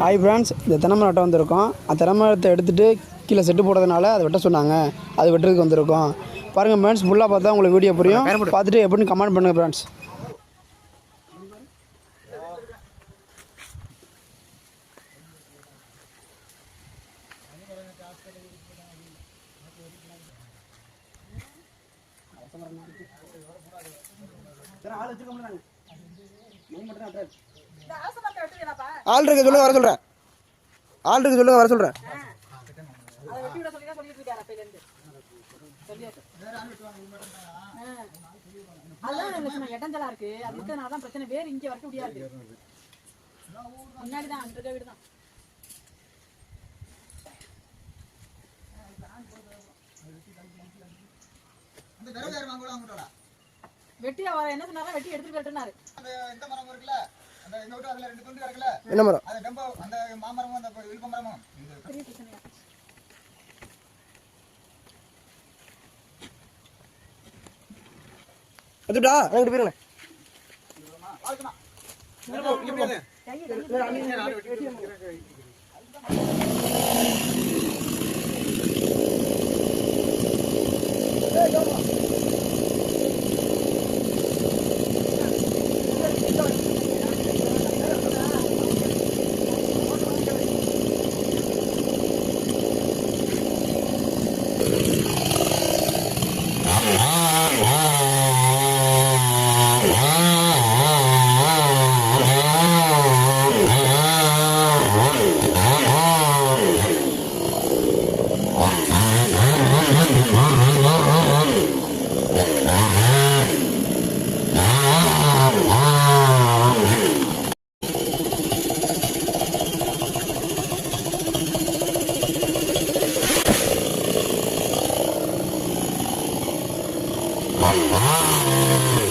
Hi friends இந்த தென்னை வெட்ட வந்திருக்கோம். அந்த தென்னை மரத்தை எடுத்துகிட்டு கீழே செட்டு போடுறதுனால அதை வெட்ட சொன்னாங்க. அது வெட்டுறதுக்கு வந்திருக்கோம். பாருங்கள் ஃப்ரெண்ட்ஸ் ஃபுல்லாக பார்த்தா உங்களுக்கு வீடியோ புரியும். பார்த்துட்டு எப்படின்னு கமெண்ட் பண்ணுங்கள் ஃப்ரெண்ட்ஸ் ஆள் இருக்கு சொல்லுங்க வர சொல்கிறேன் ஆள் இருக்கு சொல்லுங்க வர சொல்கிறேன் அதை வெட்டி விட சொல்லி தான் சொல்லிட்டு இருக்காரு அப்பையிலேருந்து சொல்லியாச்சு. ஆ. அதுதான் லட்சணம் இடைஞ்சலா இருக்கு. அது இருக்கிறதுனால தான் பிரச்சனை. வேறு இங்கே வரக்க முடியாது முன்னாடி தான் அங்கே இருக்க வீடு தான் வெட்டி அவர் என்ன சொன்னாரா வெட்டி எடுத்துட்டு போயிட்டுனாரு அந்த இந்த மரம் இருக்குல்ல? என்ன மரம்? அந்த டெம்போ அந்த மாமரமும் ああ。